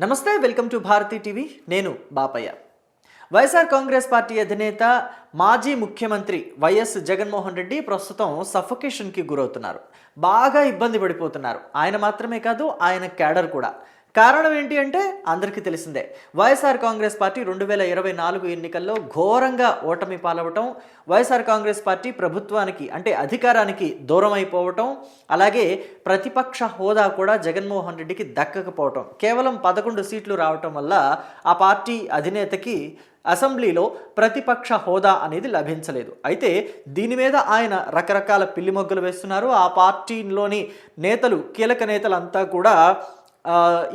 నమస్తే welcome to Bharati TV. నేను Bapayya. YSR Congress party అధినేత మాజీ ముఖ్యమంత్రి వైఎస్ జగన్మోహన్ రెడ్డి ప్రస్తుతం సఫొకేషన్కి గురవుతున్నారు. బాగా ఇబ్బంది పడిపోతున్నారు. ఆయన మాత్రమే కాదు ఆయన క్యాడర్ కూడా. కారణం ఏంటి అంటే అందరికీ తెలిసిందే. వైఎస్ఆర్ కాంగ్రెస్ పార్టీ రెండు వేల ఇరవై నాలుగు ఎన్నికల్లో ఘోరంగా ఓటమి పాలవటం వైఎస్ఆర్ కాంగ్రెస్ పార్టీ ప్రభుత్వానికి అంటే అధికారానికి దూరం అయిపోవటం అలాగే ప్రతిపక్ష హోదా కూడా జగన్మోహన్ రెడ్డికి దక్కకపోవటం కేవలం పదకొండు సీట్లు రావటం వల్ల ఆ పార్టీ అధినేతకి అసెంబ్లీలో ప్రతిపక్ష హోదా అనేది లభించలేదు. అయితే దీని మీద ఆయన రకరకాల పిల్లిమొగ్గులు వేస్తున్నారు. ఆ పార్టీలోని నేతలు కీలక నేతలంతా కూడా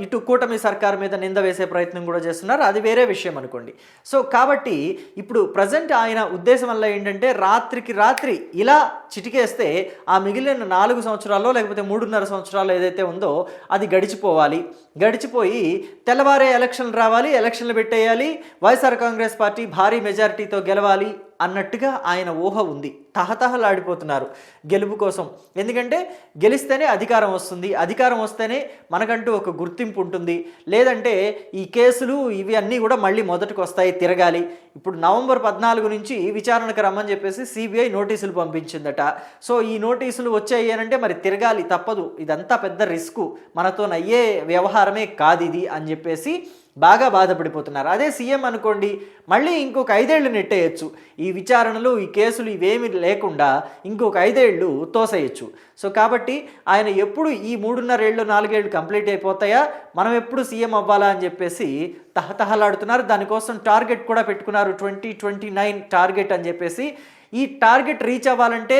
ఇటు కూటమి సర్కార్ మీద నింద వేసే ప్రయత్నం కూడా చేస్తున్నారు. అది వేరే విషయం అనుకోండి. సో కాబట్టి ఇప్పుడు ప్రజెంట్ ఆయన ఉద్దేశం వల్ల ఏంటంటే రాత్రికి రాత్రి ఇలా చిటికేస్తే ఆ మిగిలిన నాలుగు సంవత్సరాల్లో లేకపోతే మూడున్నర సంవత్సరాలు ఏదైతే ఉందో అది గడిచిపోవాలి. గడిచిపోయి తెల్లవారే ఎలక్షన్లు రావాలి ఎలక్షన్లు పెట్టేయాలి వైఎస్ఆర్ కాంగ్రెస్ పార్టీ భారీ మెజారిటీతో గెలవాలి అన్నట్టుగా ఆయన ఊహ ఉంది. తహతహలాడిపోతున్నారు గెలుపు కోసం. ఎందుకంటే గెలిస్తేనే అధికారం వస్తుంది. అధికారం వస్తేనే మనకంటూ ఒక గుర్తింపు ఉంటుంది. లేదంటే ఈ కేసులు ఇవి అన్నీ కూడా మళ్ళీ మొదటికి వస్తాయి తిరగాలి. ఇప్పుడు నవంబర్ పద్నాలుగు నుంచి విచారణకు రమ్మని చెప్పేసి సిబిఐ నోటీసులు పంపించిందట. సో ఈ నోటీసులు వచ్చాయి అనంటే మరి తిరగాలి తప్పదు. ఇదంతా పెద్ద రిస్క్. మనతోనయ్యే వ్యవహారమే కాదు ఇది అని చెప్పేసి బాగా బాధపడిపోతున్నారు. అదే సీఎం అనుకోండి మళ్ళీ ఇంకొక ఐదేళ్ళు నెట్టేయచ్చు. ఈ విచారణలు ఈ కేసులు ఇవేమి లేకుండా ఇంకొక ఐదేళ్ళు తోసేయచ్చు. సో కాబట్టి ఆయన ఎప్పుడు ఈ మూడున్నరేళ్ళు నాలుగేళ్ళు కంప్లీట్ అయిపోతాయా? మనం ఎప్పుడు సీఎం అవ్వాలా అని చెప్పేసి తహతహలాడుతున్నారు. దానికోసం టార్గెట్ కూడా పెట్టుకున్నారు. ట్వంటీ ట్వంటీ నైన్ టార్గెట్ అని చెప్పేసి ఈ టార్గెట్ రీచ్ అవ్వాలంటే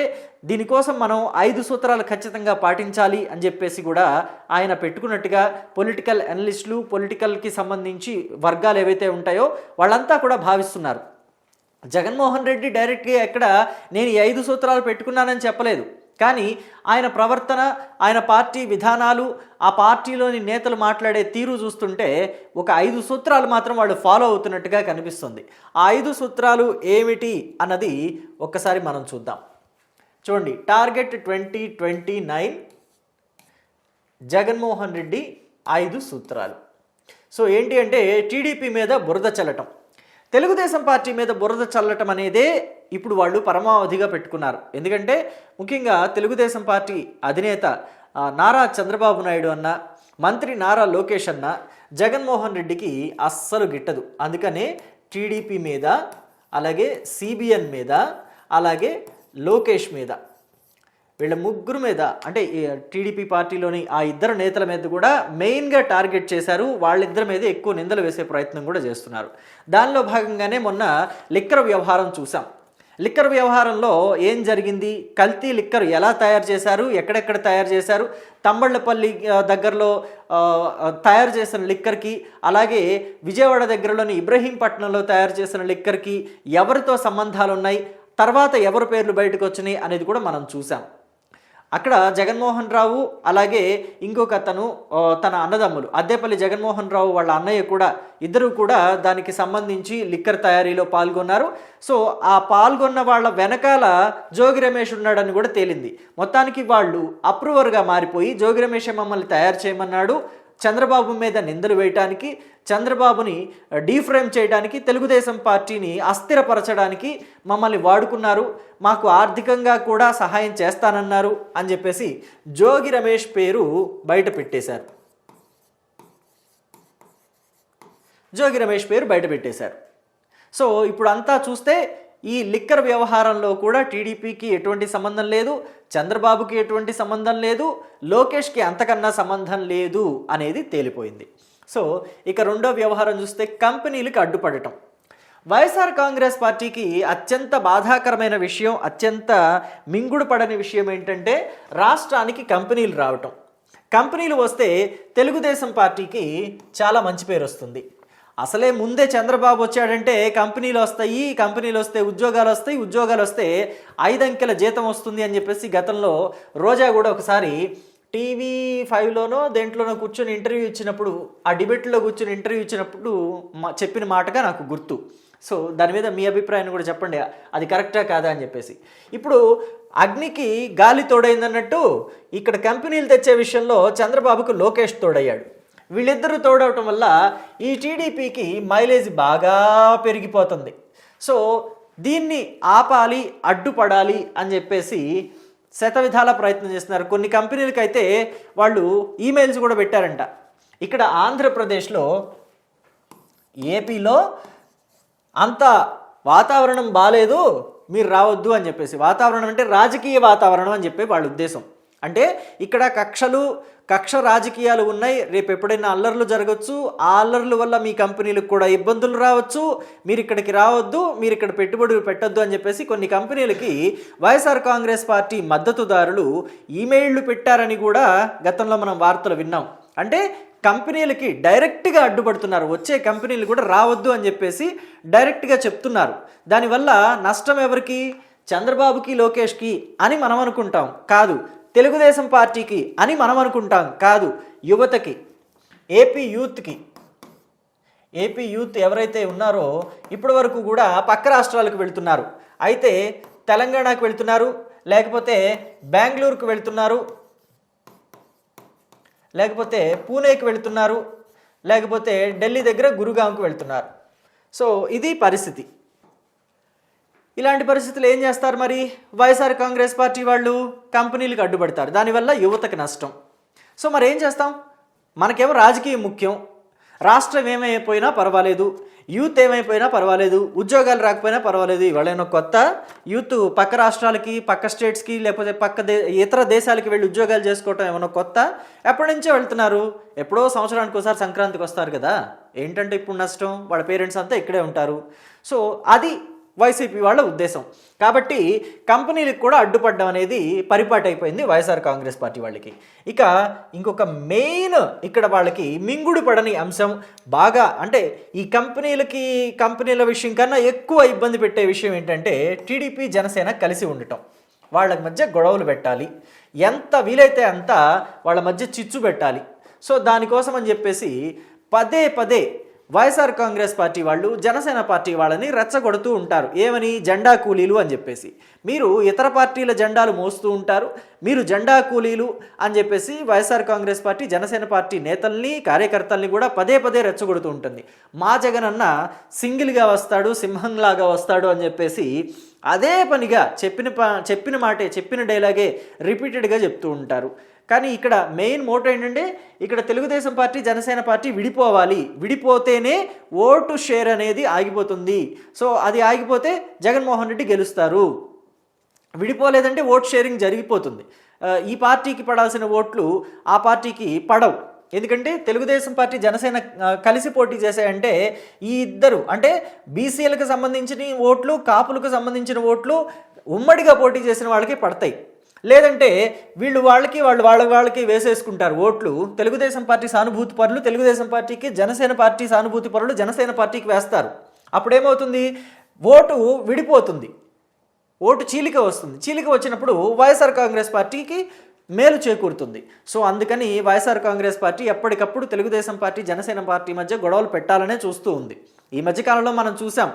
దీనికోసం మనం ఐదు సూత్రాలు ఖచ్చితంగా పాటించాలి అని చెప్పేసి కూడా ఆయన పెట్టుకున్నట్టుగా పొలిటికల్ అనలిస్టులు పొలిటికల్కి సంబంధించి వర్గాలు ఏవైతే ఉంటాయో వాళ్ళంతా కూడా భావిస్తున్నారు. జగన్మోహన్ రెడ్డి డైరెక్ట్గా ఎక్కడ నేను ఈ ఐదు సూత్రాలు పెట్టుకున్నానని చెప్పలేదు. కానీ ఆయన ప్రవర్తన ఆయన పార్టీ విధానాలు ఆ పార్టీలోని నేతలు మాట్లాడే తీరు చూస్తుంటే ఒక ఐదు సూత్రాలు మాత్రం వాళ్ళు ఫాలో అవుతున్నట్టుగా కనిపిస్తుంది. ఆ ఐదు సూత్రాలు ఏమిటి అన్నది ఒక్కసారి మనం చూద్దాం. చూడండి target twenty twenty nine Jaganmohan Reddy ఐదు సూత్రాలు. సో ఏంటి అంటే టీడీపీ మీద బురద చల్లటం. తెలుగుదేశం పార్టీ మీద బురద చల్లటం అనేదే ఇప్పుడు వాళ్ళు పరమావధిగా పెట్టుకున్నారు. ఎందుకంటే ముఖ్యంగా తెలుగుదేశం పార్టీ అధినేత నారా చంద్రబాబు నాయుడు అన్న మంత్రి నారా లోకేష్ అన్న జగన్మోహన్ రెడ్డికి అస్సలు గిట్టదు. అందుకనే టీడీపీ మీద అలాగే సిబిఎన్ మీద అలాగే లోకేష్ మీద వీళ్ళ ముగ్గురు మీద అంటే టీడీపీ పార్టీలోని ఆ ఇద్దరు నేతల మీద కూడా మెయిన్గా టార్గెట్ చేశారు. వాళ్ళిద్దరి మీద ఎక్కువ నిందలు వేసే ప్రయత్నం కూడా చేస్తున్నారు. దానిలో భాగంగానే మొన్న లిక్కర్ వ్యవహారం చూసాం లిక్కర్ వ్యవహారంలో ఏం జరిగింది? కల్తీ లిక్కర్ ఎలా తయారు చేశారు? ఎక్కడెక్కడ తయారు చేశారు? తంబళ్ళపల్లి దగ్గరలో తయారు చేసిన లిక్కర్కి అలాగే విజయవాడ దగ్గరలోని ఇబ్రహీంపట్నంలో తయారు చేసిన లిక్కర్కి ఎవరితో సంబంధాలు ఉన్నాయి తర్వాత ఎవరి పేర్లు బయటకు వచ్చినాయి? అనేది కూడా మనం చూసాం అక్కడ జగన్మోహన్ రావు అలాగే ఇంకొక అతను తన అన్నదమ్ములు అద్దేపల్లి జగన్మోహన్ రావు వాళ్ళ అన్నయ్య కూడా ఇద్దరు కూడా దానికి సంబంధించి లిక్కర్ తయారీలో పాల్గొన్నారు. సో ఆ పాల్గొన్న వాళ్ళ వెనకాల జోగి రమేష్ ఉన్నాడని కూడా తేలింది. మొత్తానికి వాళ్ళు అప్రూవర్గా మారిపోయి జోగి రమేష్ మమ్మల్ని తయారు చేయమన్నాడు. చంద్రబాబు మీద నిందలు వేయటానికి చంద్రబాబుని డీఫ్రేమ్ చేయడానికి తెలుగుదేశం పార్టీని అస్థిరపరచడానికి మమ్మల్ని వాడుకున్నారు. మాకు ఆర్థికంగా కూడా సహాయం చేస్తానన్నారు అని చెప్పేసి జోగి రమేష్ పేరు బయట పెట్టేశారు. జోగి రమేష్ పేరు బయట పెట్టేశారు. సో ఇప్పుడు అంతా చూస్తే ఈ లిక్కర్ వ్యవహారంలో కూడా టీడీపీకి ఎటువంటి సంబంధం లేదు చంద్రబాబుకి ఎటువంటి సంబంధం లేదు లోకేష్కి అంతకన్నా సంబంధం లేదు అనేది తేలిపోయింది. సో ఇక రెండో వ్యవహారం చూస్తే కంపెనీలకు అడ్డుపడటం. వైఎస్ఆర్ కాంగ్రెస్ పార్టీకి అత్యంత బాధాకరమైన విషయం అత్యంత మింగుడు పడని విషయం ఏంటంటే రాష్ట్రానికి కంపెనీలు రావటం. కంపెనీలు వస్తే తెలుగుదేశం పార్టీకి చాలా మంచి పేరు వస్తుంది. అసలే ముందే చంద్రబాబు వచ్చాడంటే కంపెనీలు వస్తాయి కంపెనీలు వస్తే ఉద్యోగాలు వస్తాయి ఉద్యోగాలు వస్తే ఐదంకెల జీతం వస్తుంది అని చెప్పేసి గతంలో రోజా కూడా ఒకసారి టీవీ ఫైవ్లోనో దేంట్లోనో కూర్చొని ఇంటర్వ్యూ ఇచ్చినప్పుడు ఆ డిబేట్లో కూర్చొని ఇంటర్వ్యూ ఇచ్చినప్పుడు మా చెప్పిన మాటగా నాకు గుర్తు. సో దాని మీద మీ అభిప్రాయాన్ని కూడా చెప్పండి. అది కరెక్టా కాదా అని చెప్పేసి. ఇప్పుడు అగ్నికి గాలి తోడైందన్నట్టు ఇక్కడ కంపెనీలు తెచ్చే విషయంలో చంద్రబాబుకు లోకేష్ తోడయ్యాడు. వీళ్ళిద్దరూ తోడవటం వల్ల ఈ టీడీపీకి మైలేజ్ బాగా పెరిగిపోతుంది. సో దీన్ని ఆపాలి అడ్డుపడాలి అని చెప్పేసి శతవిధాల ప్రయత్నం చేస్తున్నారు. కొన్ని కంపెనీలకైతే అయితే వాళ్ళు ఈమెయిల్స్ కూడా పెట్టారంట. ఇక్కడ ఆంధ్రప్రదేశ్లో ఏపీలో అంత వాతావరణం బాగాలేదు మీరు రావద్దు అని చెప్పేసి. వాతావరణం అంటే రాజకీయ వాతావరణం అని చెప్పి వాళ్ళ ఉద్దేశం. అంటే ఇక్కడ కక్షలు కక్ష రాజకీయాలు ఉన్నాయి. రేపు ఎప్పుడైనా అల్లర్లు జరగచ్చు. ఆ అల్లర్ల వల్ల మీ కంపెనీలకు కూడా ఇబ్బందులు రావచ్చు. మీరు ఇక్కడికి రావద్దు. మీరు ఇక్కడ పెట్టుబడులు పెట్టొద్దు అని చెప్పేసి కొన్ని కంపెనీలకి వైఎస్ఆర్ కాంగ్రెస్ పార్టీ మద్దతుదారులు ఈమెయిళ్ళు పెట్టారని కూడా గతంలో మనం వార్తలు విన్నాం. అంటే కంపెనీలకి డైరెక్ట్గా అడ్డుపడుతున్నారు. వచ్చే కంపెనీలు కూడా రావద్దు అని చెప్పేసి డైరెక్ట్గా చెప్తున్నారు. దానివల్ల నష్టం ఎవరికి? చంద్రబాబుకి లోకేష్కి అని మనం అనుకుంటాం. కాదు తెలుగుదేశం పార్టీకి అని మనం అనుకుంటాం కాదు యువతకి ఏపీ యూత్కి. ఏపీ యూత్ ఎవరైతే ఉన్నారో ఇప్పటి వరకు కూడా పక్క రాష్ట్రాలకు వెళ్తున్నారు. అయితే తెలంగాణకు వెళ్తున్నారు లేకపోతే బెంగళూరుకు వెళ్తున్నారు లేకపోతే పూణేకి వెళ్తున్నారు లేకపోతే ఢిల్లీ దగ్గర గురుగాంకు వెళ్తున్నారు. సో ఇది పరిస్థితి. ఇలాంటి పరిస్థితులు ఏం చేస్తారు మరి? వైఎస్ఆర్ కాంగ్రెస్ పార్టీ వాళ్ళు కంపెనీలకు అడ్డుపడతారు. దానివల్ల యువతకి నష్టం. సో మరి ఏం చేస్తాం? మనకేమో రాజకీయం ముఖ్యం. రాష్ట్రం ఏమైపోయినా పర్వాలేదు. యూత్ ఏమైపోయినా పర్వాలేదు. ఉద్యోగాలు రాకపోయినా పర్వాలేదు. ఇవాళ కొత్త యూత్ పక్క రాష్ట్రాలకి పక్క స్టేట్స్కి లేకపోతే పక్క దే ఇతర దేశాలకి వెళ్ళి ఉద్యోగాలు చేసుకోవటం ఏమైనా కొత్త? ఎప్పటి నుంచో వెళ్తున్నారు? ఎప్పుడో సంవత్సరానికి ఒకసారి సంక్రాంతికి వస్తారు కదా. ఏంటంటే ఇప్పుడు నష్టం? వాళ్ళ పేరెంట్స్ అంతా ఇక్కడే ఉంటారు. సో అది వైసీపీ వాళ్ళ ఉద్దేశం. కాబట్టి కంపెనీలకు కూడా అడ్డుపడడం అనేది పరిపాటి అయిపోయింది వైఎస్ఆర్ కాంగ్రెస్ పార్టీ వాళ్ళకి. ఇక ఇంకొక మెయిన్ ఇక్కడ వాళ్ళకి మింగుడు పడని అంశం బాగా అంటే ఈ కంపెనీలకి కంపెనీల విషయం కన్నా ఎక్కువ ఇబ్బంది పెట్టే విషయం ఏంటంటే టీడీపీ జనసేన కలిసి ఉండటం. వాళ్ళ మధ్య గొడవలు పెట్టాలి. ఎంత వీలైతే అంత వాళ్ళ మధ్య చిచ్చు పెట్టాలి. సో దానికోసం అని చెప్పేసి పదే పదే వైఎస్ఆర్ కాంగ్రెస్ పార్టీ వాళ్ళు జనసేన పార్టీ వాళ్ళని రెచ్చగొడుతూ ఉంటారు. ఏమని? జెండా కూలీలు అని చెప్పేసి. మీరు ఇతర పార్టీల జెండాలు మోస్తూ ఉంటారు. మీరు జెండా కూలీలు అని చెప్పేసి YSR Congress party Janasena party నేతల్ని కార్యకర్తల్ని కూడా పదే పదే రెచ్చగొడుతూ ఉంటుంది. మా జగన్ అన్న సింగిల్గా వస్తాడు సింహంలాగా వస్తాడు అని చెప్పేసి అదే పనిగా చెప్పిన ప చెప్పిన మాటే చెప్పిన డైలాగే రిపీటెడ్గా చెప్తూ ఉంటారు. కానీ ఇక్కడ మెయిన్ మోటో ఏంటంటే ఇక్కడ తెలుగుదేశం పార్టీ జనసేన పార్టీ విడిపోవాలి. విడిపోతేనే ఓటు షేర్ అనేది ఆగిపోతుంది. సో అది ఆగిపోతే జగన్మోహన్ రెడ్డి గెలుస్తారు. విడిపోలేదంటే ఓట్ షేరింగ్ జరిగిపోతుంది. ఈ పార్టీకి పడాల్సిన ఓట్లు ఆ పార్టీకి పడవు. ఎందుకంటే తెలుగుదేశం పార్టీ జనసేన కలిసి పోటీ చేశాయంటే ఈ ఇద్దరు అంటే బీసీలకు సంబంధించిన ఓట్లు కాపులకు సంబంధించిన ఓట్లు ఉమ్మడిగా పోటీ చేసిన వాళ్ళకి పడతాయి. లేదంటే వీళ్ళు వాళ్ళకి వాళ్ళు వాళ్ళ వాళ్ళకి వేసేసుకుంటారు ఓట్లు. తెలుగుదేశం పార్టీ సానుభూతి పరులు తెలుగుదేశం పార్టీకి జనసేన పార్టీ సానుభూతి పరులు జనసేన పార్టీకి వేస్తారు. అప్పుడేమవుతుంది? ఓటు విడిపోతుంది. ఓటు చీలిక వస్తుంది. చీలిక వచ్చినప్పుడు వైఎస్ఆర్ కాంగ్రెస్ పార్టీకి మేలు చేకూరుతుంది. సో అందుకని వైఎస్ఆర్ కాంగ్రెస్ పార్టీ ఎప్పటికప్పుడు తెలుగుదేశం పార్టీ జనసేన పార్టీ మధ్య గొడవలు పెట్టాలనే చూస్తూ ఉంది. ఈ మధ్యకాలంలో మనం చూసాం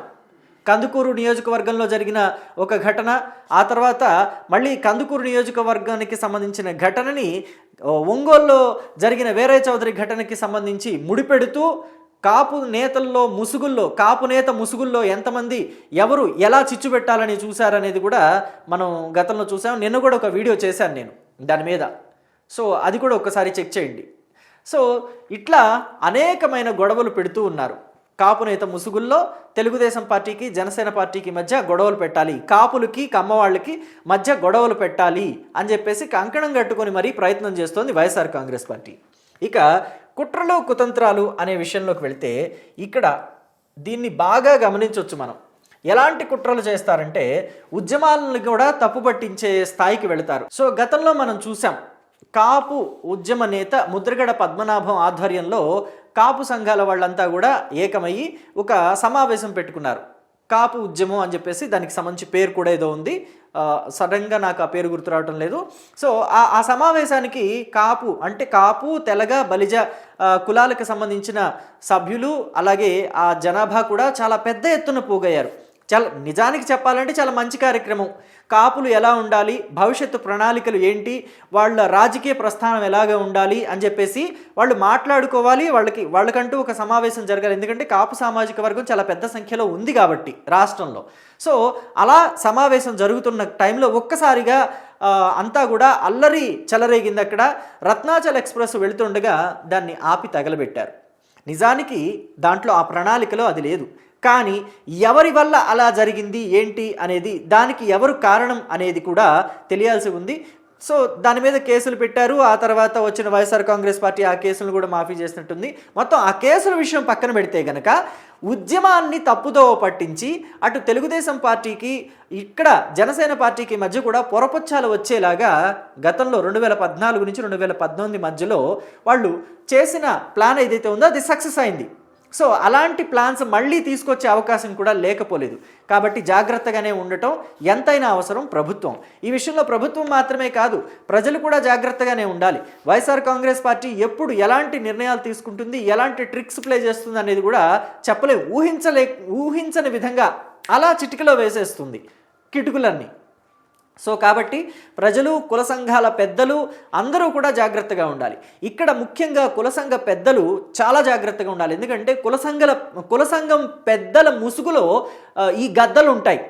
కందుకూరు నియోజకవర్గంలో జరిగిన ఒక ఘటన ఆ తర్వాత మళ్ళీ కందుకూరు నియోజకవర్గానికి సంబంధించిన ఘటనని ఒంగోల్లో ఒంగోలులో జరిగిన వేరే చౌదరి ఘటనకి సంబంధించి ముడిపెడుతూ కాపు నేతల్లో ముసుగుల్లో కాపు నేత ముసుగుల్లో ఎంతమంది ఎవరు ఎలా చిచ్చు పెట్టాలని చూశారనేది కూడా మనం గతంలో చూసాం. నిన్న కూడా ఒక వీడియో చేశాను నేను దాని మీద. సో అది కూడా ఒకసారి చెక్ చేయండి. సో ఇట్లా అనేకమైన గొడవలు పెడుతూ ఉన్నారు. కాపునేత ముసుగుల్లో తెలుగుదేశం పార్టీకి జనసేన పార్టీకి మధ్య గొడవలు పెట్టాలి. కాపులకి కమ్మవాళ్ళకి మధ్య గొడవలు పెట్టాలి అని చెప్పేసి కంకణం కట్టుకొని మరీ ప్రయత్నం చేస్తోంది వైఎస్ఆర్ కాంగ్రెస్ పార్టీ. ఇక కుట్రలు కుతంత్రాలు అనే విషయంలోకి వెళితే ఇక్కడ దీన్ని బాగా గమనించవచ్చు మనం. ఎలాంటి కుట్రలు చేస్తారంటే ఉద్యమాలను కూడా తప్పు పట్టించే స్థాయికి వెళతారు. సో గతంలో మనం చూసాం కాపు ఉద్యమ నేత ముద్రగడ పద్మనాభం ఆధ్వర్యంలో కాపు సంఘాల వాళ్ళంతా కూడా ఏకమయ్యి ఒక సమావేశం పెట్టుకున్నారు. కాపు ఉద్యమం అని చెప్పేసి దానికి సంబంధించి పేరు కూడా ఏదో ఉంది. సడన్గా నాకు ఆ పేరు గుర్తు రావటం లేదు. సో ఆ ఆ సమావేశానికి కాపు అంటే కాపు తెలగ బలిజ కులాలకు సంబంధించిన సభ్యులు అలాగే ఆ జనాభా కూడా చాలా పెద్ద ఎత్తున పోగయ్యారు. చాలా నిజానికి చెప్పాలంటే చాలా మంచి కార్యక్రమం. కాపులు ఎలా ఉండాలి? భవిష్యత్తు ప్రణాళికలు ఏంటి? వాళ్ళ రాజకీయ ప్రస్థానం ఎలాగ ఉండాలి? అని చెప్పేసి వాళ్ళు మాట్లాడుకోవాలి. వాళ్ళకి వాళ్ళకంటూ ఒక సమావేశం జరగాలి. ఎందుకంటే కాపు సామాజిక వర్గం చాలా పెద్ద సంఖ్యలో ఉంది కాబట్టి రాష్ట్రంలో. సో అలా సమావేశం జరుగుతున్న టైంలో ఒక్కసారిగా అంతా కూడా అల్లరి చెలరేగింది అక్కడ. రత్నాచల్ ఎక్స్ప్రెస్ వెళుతుండగా దాన్ని ఆపి తగలబెట్టారు. నిజానికి దాంట్లో ఆ ప్రణాళికలో అది లేదు. కానీ ఎవరి వల్ల అలా జరిగింది ఏంటి అనేది దానికి ఎవరు కారణం అనేది కూడా తెలియాల్సి ఉంది. సో దాని మీద కేసులు పెట్టారు. ఆ తర్వాత వచ్చిన వైఎస్ఆర్ కాంగ్రెస్ పార్టీ ఆ కేసులను కూడా మాఫీ చేసినట్టుంది. మొత్తం ఆ కేసుల విషయం పక్కన పెడితే గనక ఉద్యమాన్ని తప్పుదోవ పట్టించి అటు తెలుగుదేశం పార్టీకి ఇక్కడ జనసేన పార్టీకి మధ్య కూడా పొరపుచ్చాలు వచ్చేలాగా గతంలో రెండు వేల పద్నాలుగు నుంచి రెండు వేల పద్దెనిమిది మధ్యలో వాళ్ళు చేసిన ప్లాన్ ఏదైతే ఉందో అది సక్సెస్ అయింది. సో అలాంటి ప్లాన్స్ మళ్ళీ తీసుకొచ్చే అవకాశం కూడా లేకపోలేదు. కాబట్టి జాగ్రత్తగానే ఉండటం ఎంతైనా అవసరం ప్రభుత్వం. ఈ విషయంలో ప్రభుత్వం మాత్రమే కాదు ప్రజలు కూడా జాగ్రత్తగానే ఉండాలి. వైఎస్ఆర్ కాంగ్రెస్ పార్టీ ఎప్పుడు ఎలాంటి నిర్ణయాలు తీసుకుంటుంది ఎలాంటి ట్రిక్స్ ప్లే చేస్తుంది అనేది కూడా చెప్పలే ఊహించలే ఊహించని విధంగా అలా చిటికలో వేసేస్తుంది కిటుకులన్నీ. సో కాబట్టి ప్రజలు కుల సంఘాల పెద్దలు అందరూ కూడా జాగ్రత్తగా ఉండాలి. ఇక్కడ ముఖ్యంగా కుల సంఘ పెద్దలు చాలా జాగ్రత్తగా ఉండాలి. ఎందుకంటే కుల సంఘల కుల సంఘం పెద్దల ముసుగులో ఈ గద్దలు ఉంటాయి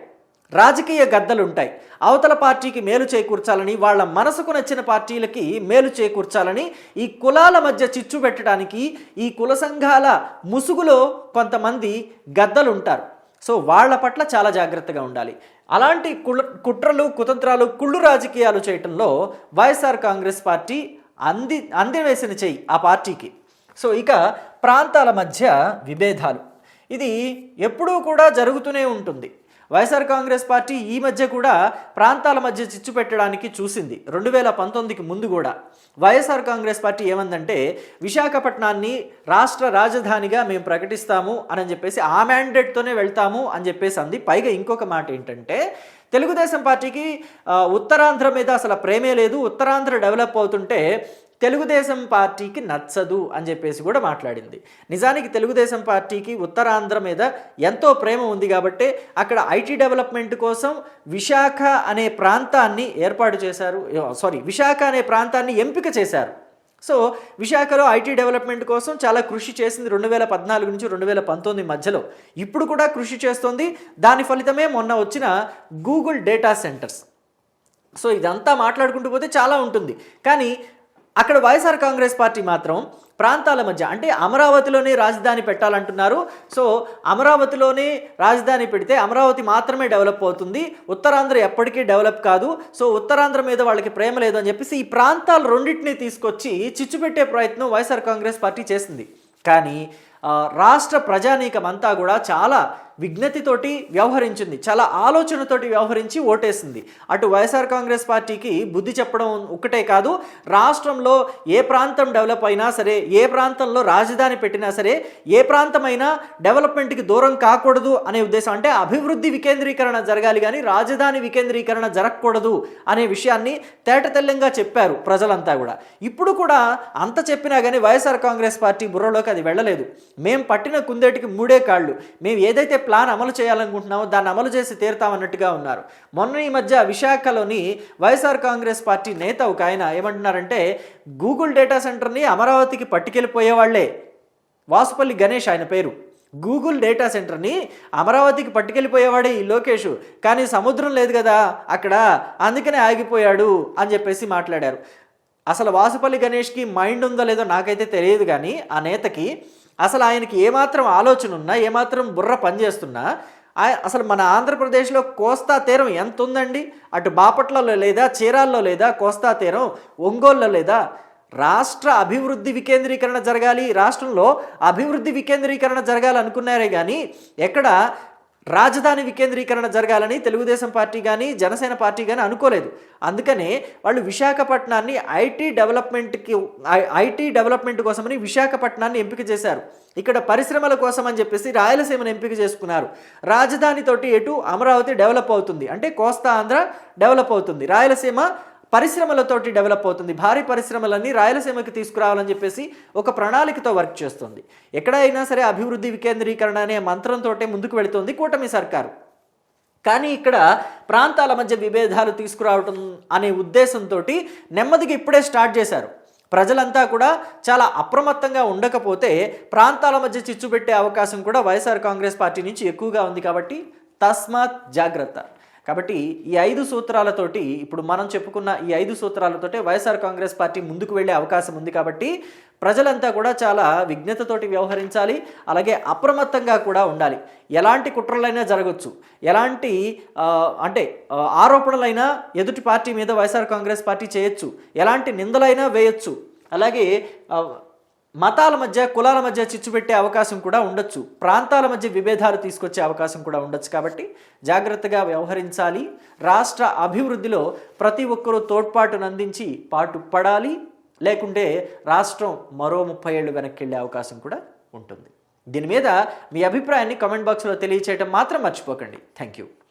రాజకీయ గద్దలు ఉంటాయి అవతల పార్టీకి మేలు చేకూర్చాలని వాళ్ళ మనసుకు నచ్చిన పార్టీలకి మేలు చేకూర్చాలని ఈ కులాల మధ్య చిచ్చు పెట్టడానికి ఈ కుల సంఘాల ముసుగులో కొంతమంది గద్దలు ఉంటారు సో వాళ్ళ పట్ల చాలా జాగ్రత్తగా ఉండాలి. అలాంటి కుట్రలు కుతంత్రాలు కుళ్ళు రాజకీయాలు చేయటంలో వైఎస్ఆర్ కాంగ్రెస్ పార్టీ అంది అందివేసిన చెయ్యి ఆ పార్టీకి. సో ఇక ప్రాంతాల మధ్య విభేదాలు. ఇది ఎప్పుడూ కూడా జరుగుతూనే ఉంటుంది. వైఎస్ఆర్ కాంగ్రెస్ పార్టీ ఈ మధ్య కూడా ప్రాంతాల మధ్య చిచ్చు పెట్టడానికి చూసింది. రెండు వేల పంతొమ్మిదికి ముందు కూడా వైఎస్ఆర్ కాంగ్రెస్ పార్టీ ఏమందంటే విశాఖపట్నాన్ని రాష్ట్ర రాజధానిగా మేము ప్రకటిస్తాము అని చెప్పేసి ఆ మ్యాండేట్తోనే వెళ్తాము అని చెప్పేసి అంది. పైగా ఇంకొక మాట ఏంటంటే తెలుగుదేశం పార్టీకి ఉత్తరాంధ్ర మీద అసలు ప్రేమే లేదు. ఉత్తరాంధ్ర డెవలప్ అవుతుంటే తెలుగుదేశం పార్టీకి నచ్చదు అని చెప్పేసి కూడా మాట్లాడింది. నిజానికి తెలుగుదేశం పార్టీకి ఉత్తరాంధ్ర మీద ఎంతో ప్రేమ ఉంది కాబట్టి అక్కడ ఐటీ డెవలప్మెంట్ కోసం విశాఖ అనే ప్రాంతాన్ని ఏర్పాటు చేశారు. సారీ విశాఖ అనే ప్రాంతాన్ని ఎంపిక చేశారు. సో విశాఖలో ఐటీ డెవలప్మెంట్ కోసం చాలా కృషి చేసింది రెండు వేల పద్నాలుగు నుంచి రెండు వేల పంతొమ్మిది మధ్యలో. ఇప్పుడు కూడా కృషి చేస్తోంది. దాని ఫలితమే మొన్న వచ్చిన గూగుల్ డేటా సెంటర్స్. సో ఇదంతా మాట్లాడుకుంటూ పోతే చాలా ఉంటుంది. కానీ అక్కడ వైఎస్ఆర్ కాంగ్రెస్ పార్టీ మాత్రం ప్రాంతాల మధ్య అంటే అమరావతిలోనే రాజధాని పెట్టాలంటున్నారు. సో అమరావతిలోనే రాజధాని పెడితే అమరావతి మాత్రమే డెవలప్ అవుతుంది. ఉత్తరాంధ్ర ఎప్పటికీ డెవలప్ కాదు. సో ఉత్తరాంధ్ర మీద వాళ్ళకి ప్రేమ లేదు అని చెప్పేసి ఈ ప్రాంతాలు రెండింటిని తీసుకొచ్చి చిచ్చు పెట్టే ప్రయత్నం వైఎస్ఆర్ కాంగ్రెస్ పార్టీ చేసింది. కానీ రాష్ట్ర ప్రజానీకం అంతా కూడా చాలా విజ్ఞతితోటి వ్యవహరించింది. చాలా ఆలోచనతోటి వ్యవహరించి ఓటేసింది. అటు వైఎస్ఆర్ కాంగ్రెస్ పార్టీకి బుద్ధి చెప్పడం ఒక్కటే కాదు రాష్ట్రంలో ఏ ప్రాంతం డెవలప్ అయినా సరే ఏ ప్రాంతంలో రాజధాని పెట్టినా సరే ఏ ప్రాంతమైనా డెవలప్మెంట్కి దూరం కాకూడదు అనే ఉద్దేశం. అంటే అభివృద్ధి వికేంద్రీకరణ జరగాలి కానీ రాజధాని వికేంద్రీకరణ జరగకూడదు అనే విషయాన్ని తేటతెల్లంగా చెప్పారు ప్రజలంతా కూడా. ఇప్పుడు కూడా అంత చెప్పినా కానీ వైఎస్ఆర్ కాంగ్రెస్ పార్టీ బుర్రలోకి అది వెళ్ళలేదు. మేము పట్టిన కుందేటికి మూడే కాళ్ళు. మేము ఏదైతే ప్లాన్ అమలు చేయాలనుకుంటున్నామో దాన్ని అమలు చేసి తీరుతామన్నట్టుగా ఉన్నారు. మొన్న ఈ మధ్య విశాఖలోని వైఎస్ఆర్ కాంగ్రెస్ పార్టీ నేత ఒక ఆయన ఏమంటున్నారంటే గూగుల్ డేటా సెంటర్ని అమరావతికి పట్టుకెళ్ళిపోయేవాళ్ళే. వాసుపల్లి గణేష్ ఆయన పేరు. గూగుల్ డేటా సెంటర్ని అమరావతికి పట్టుకెళ్ళిపోయేవాడే ఈ లోకేష్. కానీ సముద్రం లేదు కదా అక్కడ అందుకనే ఆగిపోయాడు అని చెప్పేసి మాట్లాడారు. అసలు వాసుపల్లి గణేష్కి మైండ్ ఉందో లేదో నాకైతే తెలియదు కానీ ఆ నేతకి అసలు ఆయనకి ఏమాత్రం ఆలోచన ఉన్నా ఏమాత్రం బుర్ర పనిచేస్తున్నా అసలు మన ఆంధ్రప్రదేశ్లో కోస్తా తీరం ఎంత ఉందండి అటు బాపట్లలో లేదా చీరాల్లో లేదా కోస్తా తీరం ఒంగోల్లో లేదా? రాష్ట్ర అభివృద్ధి వికేంద్రీకరణ జరగాలి. రాష్ట్రంలో అభివృద్ధి వికేంద్రీకరణ జరగాలనుకున్నారే కానీ ఎక్కడ రాజధాని వికేంద్రీకరణ జరగాలని తెలుగుదేశం పార్టీ కానీ జనసేన పార్టీ కానీ అనుకోలేదు. అందుకనే వాళ్ళు విశాఖపట్నాన్ని ఐటీ డెవలప్మెంట్కి ఐటీ డెవలప్మెంట్ కోసమని విశాఖపట్నాన్ని ఎంపిక చేశారు. ఇక్కడ పరిశ్రమల కోసం అని చెప్పేసి రాయలసీమను ఎంపిక చేసుకున్నారు. రాజధానితోటి ఎటు అమరావతి డెవలప్ అవుతుంది. అంటే కోస్తా ఆంధ్ర డెవలప్ అవుతుంది. రాయలసీమ పరిశ్రమలతోటి డెవలప్ అవుతుంది. భారీ పరిశ్రమలన్నీ రాయలసీమకి తీసుకురావాలని చెప్పేసి ఒక ప్రణాళికతో వర్క్ చేస్తుంది. ఎక్కడైనా సరే అభివృద్ధి వికేంద్రీకరణ అనే మంత్రంతో ముందుకు వెళుతుంది కూటమి సర్కారు. కానీ ఇక్కడ ప్రాంతాల మధ్య విభేదాలు తీసుకురావటం అనే ఉద్దేశంతో నెమ్మదిగా ఇప్పుడే స్టార్ట్ చేశారు. ప్రజలంతా కూడా చాలా అప్రమత్తంగా ఉండకపోతే ప్రాంతాల మధ్య చిచ్చు పెట్టే అవకాశం కూడా వైఎస్ఆర్ కాంగ్రెస్ పార్టీ నుంచి ఎక్కువగా ఉంది కాబట్టి తస్మాత్ జాగ్రత్త. కాబట్టి ఈ ఐదు సూత్రాలతోటి ఇప్పుడు మనం చెప్పుకున్న ఈ ఐదు సూత్రాలతోటి వైఎస్ఆర్ కాంగ్రెస్ పార్టీ ముందుకు వెళ్ళే అవకాశం ఉంది కాబట్టి ప్రజలంతా కూడా చాలా విజ్ఞతతోటి వ్యవహరించాలి అలాగే అప్రమత్తంగా కూడా ఉండాలి. ఎలాంటి కుట్రలైనా జరగచ్చు. ఎలాంటి అంటే ఆరోపణలైనా ఎదుటి పార్టీ మీద వైఎస్ఆర్ కాంగ్రెస్ పార్టీ చేయొచ్చు. ఎలాంటి నిందలైనా వేయొచ్చు. అలాగే మతాల మధ్య కులాల మధ్య చిచ్చు పెట్టే అవకాశం కూడా ఉండొచ్చు. ప్రాంతాల మధ్య విభేదాలు తీసుకొచ్చే అవకాశం కూడా ఉండొచ్చు కాబట్టి జాగ్రత్తగా వ్యవహరించాలి. రాష్ట్ర అభివృద్ధిలో ప్రతి ఒక్కరూ తోడ్పాటును అందించి పాటు పడాలి. లేకుంటే రాష్ట్రం మరో ముప్పై ఏళ్ళు వెనక్కి వెళ్ళే అవకాశం కూడా ఉంటుంది. దీని మీద మీ అభిప్రాయాన్ని కామెంట్ బాక్స్లో తెలియచేయడం మాత్రం మర్చిపోకండి. Thank you.